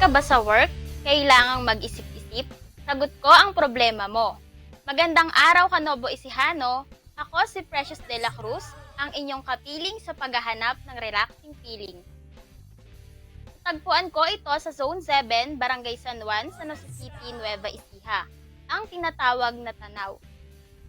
ka ba sa work? Kailangang mag-isip-isip? Sagot ko ang problema mo. Magandang araw Kanobo Isihano. Ako si Precious De La Cruz, ang inyong kapiling sa paghahanap ng relaxing feeling. Tagpuan ko ito sa Zone 7, Barangay San Juan, San Jose City, Nueva Ecija, ang tinatawag na tanaw.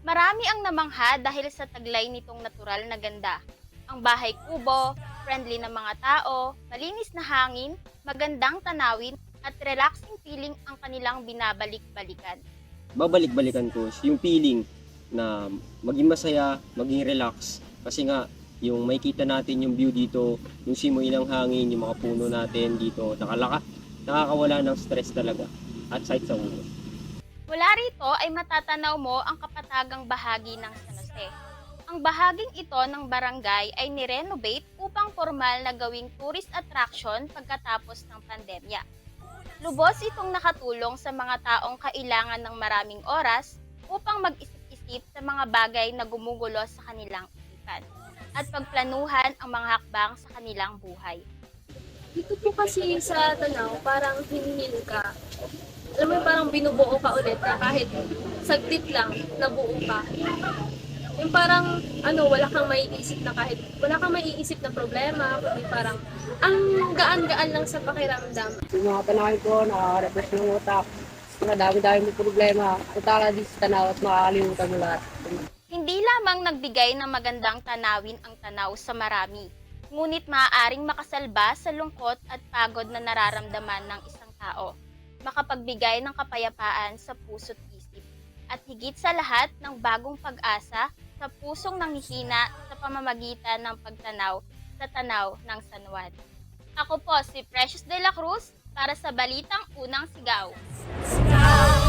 Marami ang namangha dahil sa taglay nitong natural na ganda. Ang bahay kubo, friendly na mga tao, malinis na hangin, magandang tanawin, at relaxing feeling ang kanilang binabalik-balikan. babalik-balikan ko yung feeling na maging masaya, maging relax. Kasi nga, yung makikita natin yung view dito, yung simoy ng hangin, yung mga puno natin dito, nakalaka, nakakawala ng stress talaga at sight sa ulo. Mula rito ay matatanaw mo ang kapatagang bahagi ng San Jose. Ang bahaging ito ng barangay ay nirenovate upang formal na gawing tourist attraction pagkatapos ng pandemya. Lubos itong nakatulong sa mga taong kailangan ng maraming oras upang mag-isip-isip sa mga bagay na gumugulo sa kanilang isipan at pagplanuhan ang mga hakbang sa kanilang buhay. Dito po kasi sa Tanaw, parang hinihil ka. Alam mo, parang binubuo ka ulit na kahit saglit lang, nabuo ka. Yung parang, ano, wala kang maiisip na kahit, wala kang maiisip na problema, kundi parang, ang gaan-gaan lang sa pakiramdam. Yung mga panahon ko, nakaka-refresh ng utak. Mga dami-dami mo problema. Punta ka dito sa tanaw at makakalimutan mo lahat. Hindi lamang nagbigay ng magandang tanawin ang tanaw sa marami, ngunit maaaring makasalba sa lungkot at pagod na nararamdaman ng isang tao, makapagbigay ng kapayapaan sa puso't isip, at higit sa lahat ng bagong pag-asa sa pusong nanghihina sa pamamagitan ng pagtanaw sa tanaw ng San Juan. Ako po si Precious De La Cruz para sa Balitang Unang Sigaw.